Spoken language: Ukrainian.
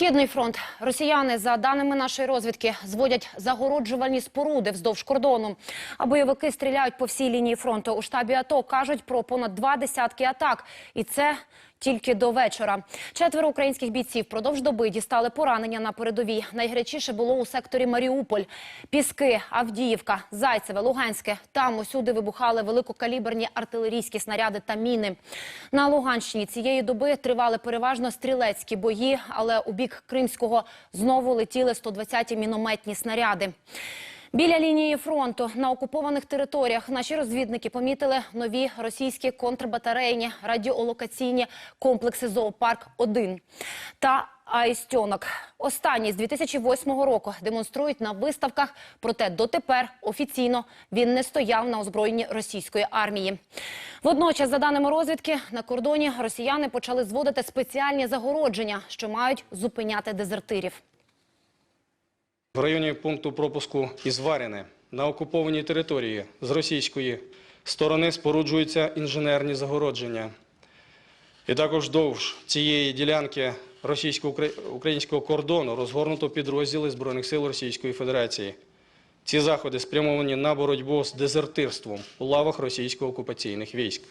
Східний фронт. Росіяни, за даними нашої розвідки, зводять загороджувальні споруди вздовж кордону. А бойовики стріляють по всій лінії фронту. У штабі АТО кажуть про понад два десятки атак. І це тільки до вечора. Четверо українських бійців впродовж доби дістали поранення на передовій. Найгарячіше було у секторі Маріуполь. Піски, Авдіївка, Зайцеве, Луганське. Там усюди вибухали великокаліберні артилерійські снаряди та міни. На Луганщині цієї доби тривали переважно стрілецькі бої, але у бік Кримського знову летіли 120-ті мінометні снаряди. Біля лінії фронту на окупованих територіях наші розвідники помітили нові російські контрбатарейні радіолокаційні комплекси «Зоопарк-1» та «Аїстьонок». Останні з 2008 року демонструють на виставках, проте дотепер офіційно він не стояв на озброєнні російської армії. Водночас, за даними розвідки, на кордоні росіяни почали зводити спеціальні загородження, що мають зупиняти дезертирів. В районі пункту пропуску Ізваряне на окупованій території з російської сторони споруджуються інженерні загородження. І також довж цієї ділянки російсько-українського кордону розгорнуто підрозділи Збройних сил Російської Федерації. Ці заходи спрямовані на боротьбу з дезертирством у лавах російсько-окупаційних військ.